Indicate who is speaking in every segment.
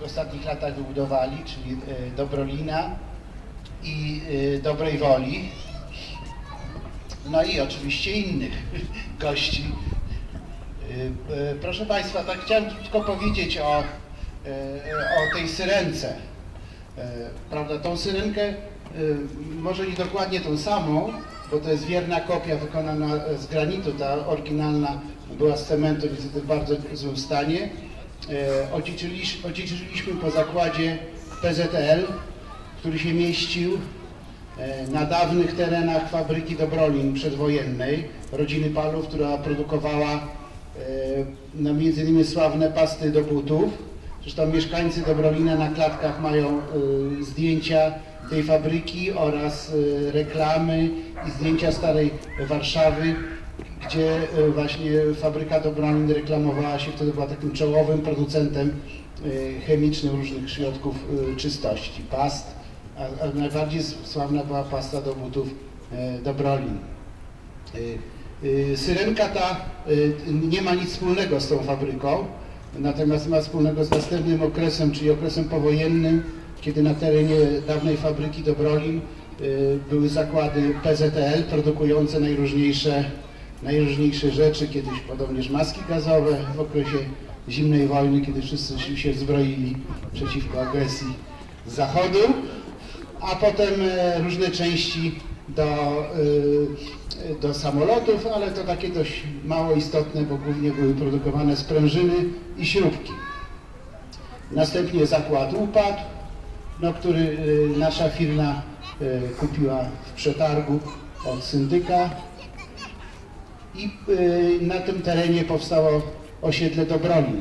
Speaker 1: w ostatnich latach wybudowali, czyli e, Dobrolina i e, Dobrej Woli. No i oczywiście innych gości. E, Proszę Państwa, tak chciałem tylko powiedzieć o, o tej syrence. Prawda, tą syrenkę, może nie dokładnie tą samą, bo to jest wierna kopia wykonana z granitu, ta oryginalna była z cementu, niestety w bardzo złym stanie. E, Odziedziczyliś- Odziedziczyliśmy po zakładzie PZL, który się mieścił e, na dawnych terenach fabryki Dobrolin przedwojennej, rodziny Palów, która produkowała e, no, między innymi sławne pasty do butów. Zresztą mieszkańcy Dobrolina na klatkach mają zdjęcia tej fabryki oraz reklamy i zdjęcia starej Warszawy, gdzie e, właśnie fabryka Dobrolin reklamowała się, wtedy była takim czołowym producentem e, chemicznym różnych środków e, czystości, past, a, a najbardziej sławna była pasta do butów Dobrolin. Syrenka ta nie ma nic wspólnego z tą fabryką, natomiast ma wspólnego z następnym okresem, czyli okresem powojennym, kiedy na terenie dawnej fabryki Dobrolin były zakłady PZL produkujące najróżniejsze, najróżniejsze rzeczy, kiedyś podobnież maski gazowe w okresie zimnej wojny, kiedy wszyscy się- zbroili przeciwko agresji z zachodu a potem e, różne części do, e, do samolotów, ale to takie dość mało istotne, bo głównie były produkowane sprężyny i śrubki. Następnie zakład upadł, no, który e, nasza firma kupiła w przetargu od syndyka i e, na tym terenie powstało osiedle Dobrolin.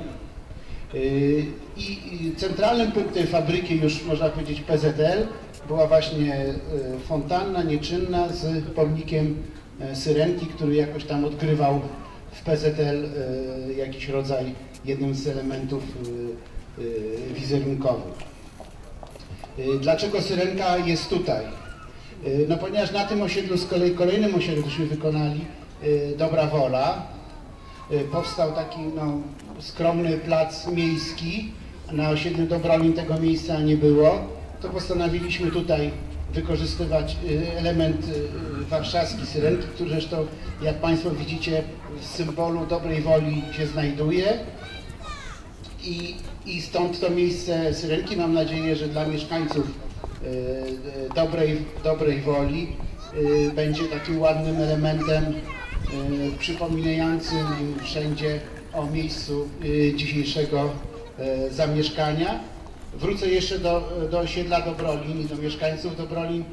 Speaker 1: Yy, I centralnym punktem fabryki, już można powiedzieć PZL, była właśnie yy, fontanna nieczynna z pomnikiem Syrenki, który jakoś tam odgrywał w PZL jakiś rodzaj, jednym z elementów wizerunkowych. Dlaczego Syrenka jest tutaj? No ponieważ na tym osiedlu, z kolei kolejnym osiedlu, któryśmy wykonali, Dobra Wola, Y, powstał taki no, skromny plac miejski. Na osiedlu Dobrolin tego miejsca nie było. To postanowiliśmy tutaj wykorzystywać y, element y, warszawski syrenki, który zresztą, jak Państwo widzicie, w symbolu dobrej woli się znajduje. I, I stąd to miejsce Syrenki. Mam nadzieję, że dla mieszkańców y, y, dobrej, dobrej woli y, będzie takim ładnym elementem y, przypominającym im wszędzie o miejscu y, dzisiejszego y, zamieszkania. Wrócę jeszcze do, do osiedla Dobrolin i do mieszkańców Dobrolin,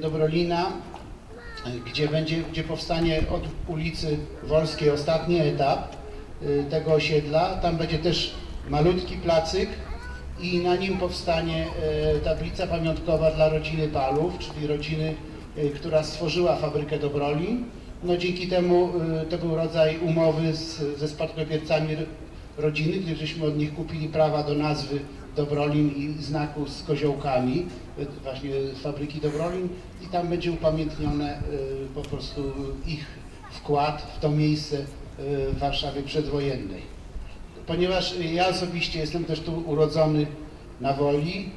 Speaker 1: Dobrolina gdzie będzie, gdzie powstanie od ulicy Wolskiej ostatni etap tego osiedla. Tam będzie też malutki placyk i na nim powstanie e, tablica pamiątkowa dla rodziny Palów, czyli rodziny, która stworzyła fabrykę Dobrolin. No dzięki temu y, to był rodzaj umowy z, ze spadkobiercami rodziny, gdzie żeśmy od nich kupili prawa do nazwy Dobrolin i znaku z koziołkami, y, właśnie z fabryki Dobrolin i tam będzie upamiętnione y, po prostu ich wkład w to miejsce y, w Warszawie przedwojennej. Ponieważ ja osobiście jestem też tu urodzony na Woli,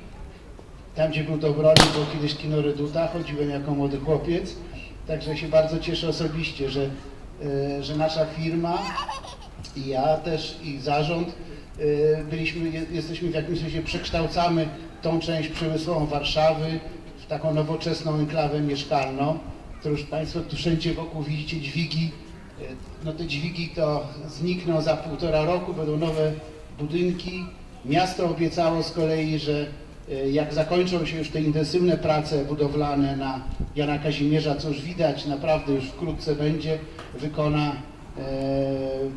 Speaker 1: tam gdzie był Dobrolin, było kiedyś kino Reduta, chodziłem jako młody chłopiec, także się bardzo cieszę osobiście, że, y, że nasza firma i ja też i zarząd y, byliśmy, je- jesteśmy w jakimś sensie przekształcamy tą część przemysłową Warszawy w taką nowoczesną enklawę mieszkalną, którą już Państwo tu wszędzie wokół widzicie dźwigi. Y, No te dźwigi to znikną za półtora roku, będą nowe budynki. Miasto obiecało z kolei, że jak zakończą się już te intensywne prace budowlane na Jana Kazimierza, co już widać, naprawdę już wkrótce będzie, wykona e,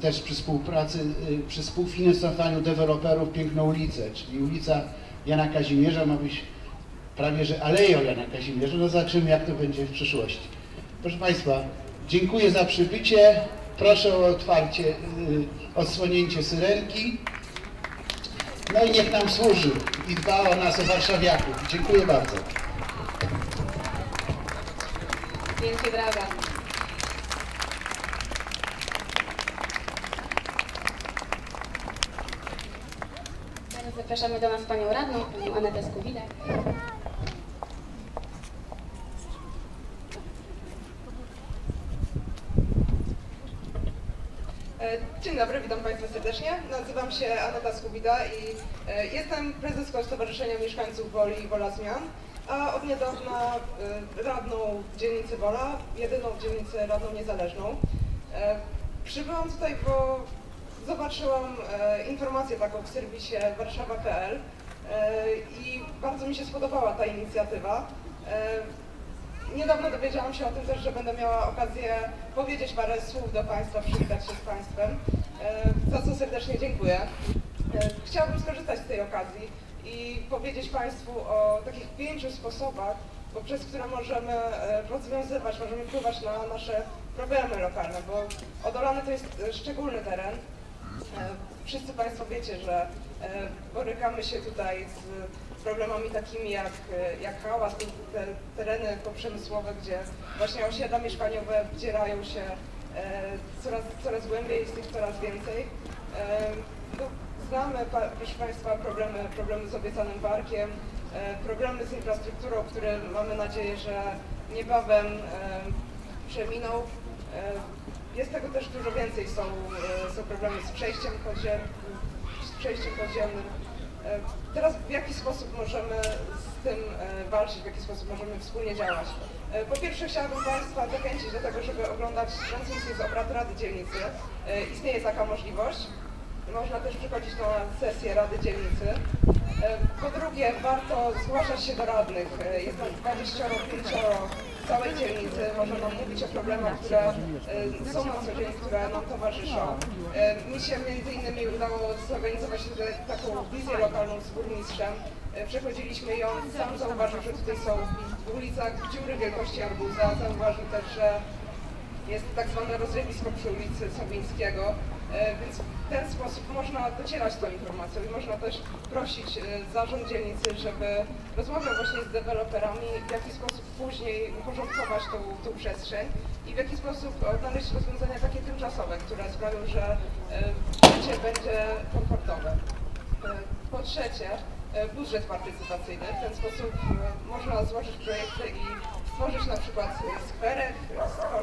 Speaker 1: też przy współpracy, e, przy współfinansowaniu deweloperów Piękną ulicę, czyli ulica Jana Kazimierza ma być prawie że aleją Jana Kazimierza. No zobaczymy jak to będzie w przyszłości. Proszę Państwa, dziękuję za przybycie. Proszę o otwarcie, y, odsłonięcie syrenki. No i niech nam służy i dba o nas, o warszawiaków. Dziękuję bardzo.
Speaker 2: Wielkie brawa. Panie Zapraszamy do nas panią radną, panią Anetę Skubilek.
Speaker 3: Dzień dobry, witam Państwa serdecznie. Nazywam się Aneta Skubida i e, jestem prezeską Stowarzyszenia Mieszkańców Woli i Wola Zmian, a od niedawna e, radną dzielnicy Wola, jedyną w dzielnicy radną niezależną. E, Przybyłam tutaj, bo zobaczyłam e, informację taką w serwisie warszawa.pl e, i bardzo mi się spodobała ta inicjatywa. Niedawno dowiedziałam się o tym też, że będę miała okazję powiedzieć parę słów do Państwa, przywitać się z Państwem, e, za co serdecznie dziękuję. E, Chciałabym skorzystać z tej okazji i powiedzieć Państwu o takich pięciu sposobach, poprzez które możemy e, rozwiązywać, możemy wpływać na nasze problemy lokalne, bo Odolany to jest szczególny teren, Wszyscy Państwo wiecie, że e, borykamy się tutaj z problemami takimi jak, e, jak hałas, te te tereny poprzemysłowe, gdzie właśnie osiedla mieszkaniowe wdzierają się e, coraz, coraz głębiej, jest ich coraz więcej. E, no, Znamy, proszę Państwa, problemy, problemy z obiecanym parkiem, e, problemy z infrastrukturą, które mamy nadzieję, że niebawem e, przeminą. Jest tego też dużo więcej. Są, e, są problemy z przejściem podziemnym. Z przejściem podziemnym. E, Teraz w jaki sposób możemy z tym e, walczyć, w jaki sposób możemy wspólnie działać? Po pierwsze chciałabym Państwa zachęcić do tego, żeby oglądać transmisję z obrad Rady Dzielnicy. Istnieje taka możliwość. Można też przychodzić na sesję Rady Dzielnicy. Po drugie, warto zgłaszać się do radnych. Jest nas 25 w całej dzielnicy. Nam mówić o problemach, które e, są na co dzień, które nam towarzyszą. E, Mi się między innymi udało zorganizować tutaj taką wizję lokalną z burmistrzem. E, Przechodziliśmy ją, sam zauważył, że tutaj są w ulicach dziury wielkości arbuza. Zauważył też, że jest tak zwane rozrywisko przy ulicy Sowińskiego, więc w ten sposób można docierać tą informacją i można też prosić e, zarząd dzielnicy, żeby rozmawiał właśnie z deweloperami, w jaki sposób później uporządkować tą, tą przestrzeń i w jaki sposób odnaleźć rozwiązania takie tymczasowe, które sprawią, że e, życie będzie komfortowe. E, Po trzecie, e, budżet partycypacyjny. W ten sposób e, można złożyć projekty i stworzyć na przykład e, skwerek, e,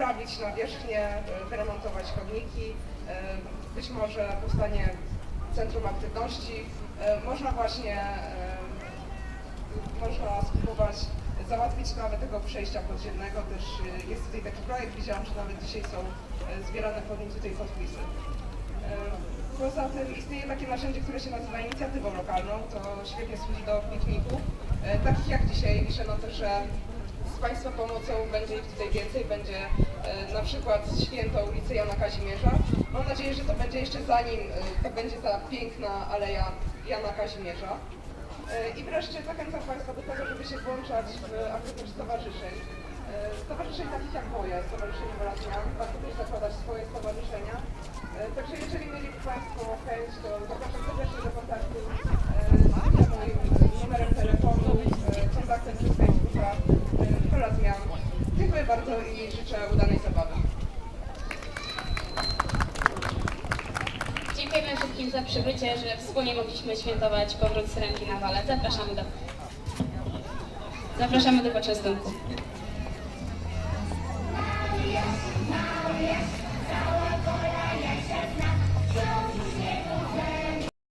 Speaker 3: poprawić nawierzchnię, e, wyremontować chodniki. e, Być może powstanie centrum aktywności. E, Można właśnie em, można spróbować załatwić nawet tego przejścia podziemnego. Też e, jest tutaj taki projekt, widziałam, że nawet dzisiaj są e, zbierane pod nim tutaj podpisy. E, Poza tym istnieje takie narzędzie, które się nazywa inicjatywą lokalną. To świetnie służy do pikników. E, Takich jak dzisiaj liczę na to, że Państwa pomocą będzie ich tutaj więcej. Będzie e, na przykład święto ulicy Jana Kazimierza. Mam nadzieję, że to będzie jeszcze zanim e, to będzie ta piękna aleja Jana Kazimierza. E, I wreszcie zachęcam Państwa do tego, żeby się włączać w aktywność stowarzyszeń. Stowarzyszeń takich jak moje, Stowarzyszenie Wola Zmian, warto też zakładać swoje stowarzyszenia. E, Także jeżeli mieliby Państwo chęć, to zapraszam serdecznie do kontaktu e, z moim numerem telefonu, e, kontaktem przez Facebooka e, Wola Zmian. Dziękuję bardzo i życzę udanej zabawy.
Speaker 2: Dziękujemy wszystkim za przybycie, że wspólnie mogliśmy świętować powrót Syrenki na Wale. Zapraszamy do... Zapraszamy do poczęstunku.